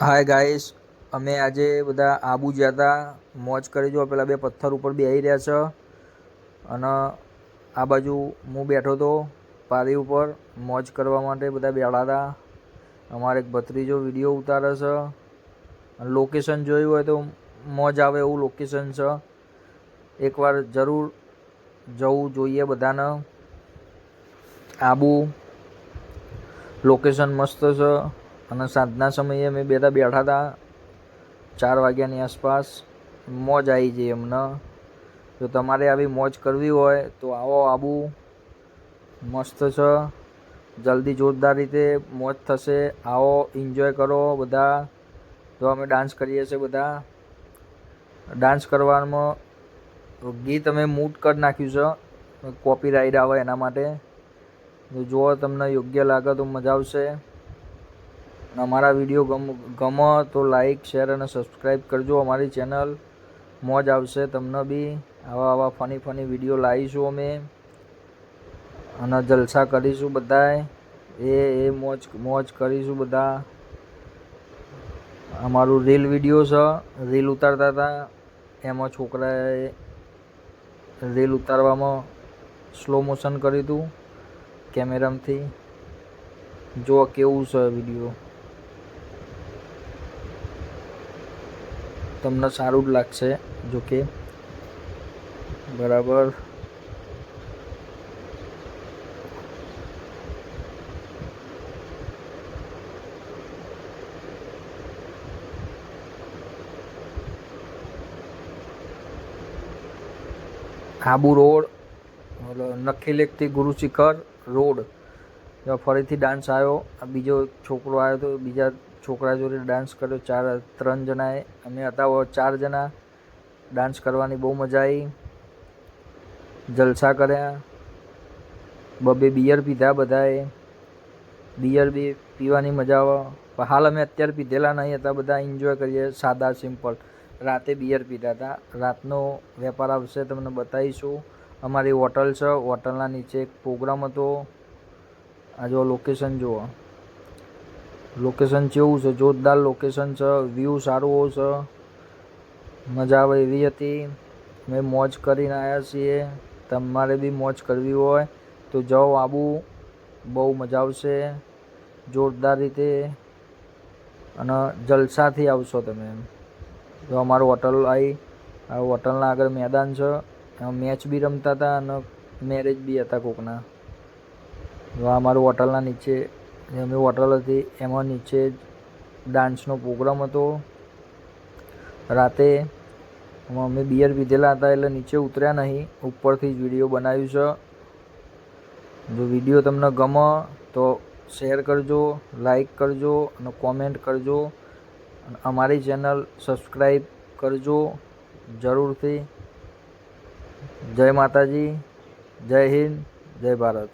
Hi guys અમે આજે બધા આબુ ગયા હતા, મોજ કરી જો. પેલા બે પથ્થર ઉપર બેસી રહ્યા છે. અને આ બાજુ હું બેઠો હતો પારી ઉપર, મોજ કરવા માટે બધા બેઠા હતા. અમારે એક ભત્રીજો વીડિયો ઉતારે છે. લોકેશન જોયું હોય તો મોજ આવે એવું લોકેશન છે. એકવાર જરૂર જવું જોઈએ બધાને. આબુ લોકેશન મસ્ત છે. અને સાંજના સમયે અમે બધા બેઠા હતા. ચાર વાગ્યાની આસપાસ મોજ આવી જઈ અમને. જો તમારે આવી મોજ કરવી હોય તો આવો આબુ. મસ્ત છે. જલ્દી જોરદાર રીતે મોજ થશે. આવો એન્જોય કરો બધા. તો અમે ડાન્સ કરીએ છીએ બધા. ડાન્સ કરવામાં ગીત અમે મૂટ કરી નાખ્યું છે. કોપી રાઈડ આવે એના માટે. જો તમને યોગ્ય લાગે તો મજા આવશે. અમારા વીડિયો ગમ, ગમો તો લાઈક શેર અને સબસ્ક્રાઈબ કરજો. અમારી ચેનલ મોજ આવશે તમને બી. આવા આવા ફની ફની વીડિયો લાવીશું અમે. અને જલસા કરીશું બધાએ એ એ મોજ મોજ કરીશું બધા. અમારું રીલ વીડિયો છે. રીલ ઉતારતા હતા. એમાં છોકરાએ રીલ ઉતારવામાં સ્લો મોશન કર્યું હતું. કેમેરામાંથી. જો કેવું છે વીડિયો તમને સારું જ લાગશે. જો કે બરાબર. આબુ રોડ નખી લેકથી ગુરુ શિખર રોડ. ફરીથી ડાન્સ આવ્યો. આ બીજો છોકરો આવ્યો તો બીજા છોકરા જોડે ડાન્સ કર્યો. ચાર, ત્રણ જણાએ. અમે હતા ચાર જણા. ડાન્સ કરવાની બહુ મજા આવી જલસા કર્યા. બબે બિયર પીધા બધાએ. બિયર બી પીવાની મજા આવે. હાલ અમે અત્યારે પીધેલા નહીં હતા. બધા એન્જોય કરીએ. સાદા સિમ્પલ રાતે બિયર પીધા હતા. રાતનો વેપાર આવશે તમને બતાવીશું. અમારી હોટલ છે. હોટલના નીચે એક પ્રોગ્રામ હતો. આ જો લોકેશન જુઓ લોકેશન કેવું છે, જોરદાર લોકેશન છે વ્યૂ સારું છે. મજા આવે એવી હતી. અમે મોજ કરીને આવ્યા છીએ. તમારે બી મોજ કરવી હોય તો જાઓ આબુ. બહુ મજા આવશે. જોરદાર રીતે. અને જલસાથી આવશો તમે જો અમારું હોટલ આવી આ હોટલના આગળ મેદાન છે. મેચ બી રમતા હતા અને મેરેજ બી હતા કોકના. જો અમારું હોટલના નીચે જે અમે હોટલ હતી. એમાં નીચે ડાન્સનો પ્રોગ્રામ હતો. રાતે એમાં અમે બિયર પીધેલા હતા એટલે નીચે ઉતર્યા નહીં. ઉપરથી જ વીડિયો બનાવ્યું છે. જો વીડિયો તમને ગમે તો શેર કરજો લાઈક કરજો અને કોમેન્ટ કરજો. અને અમારી ચેનલ સબસ્ક્રાઈબ કરજો જરૂરથી. જય માતાજી, જય હિન્દ, જય ભારત.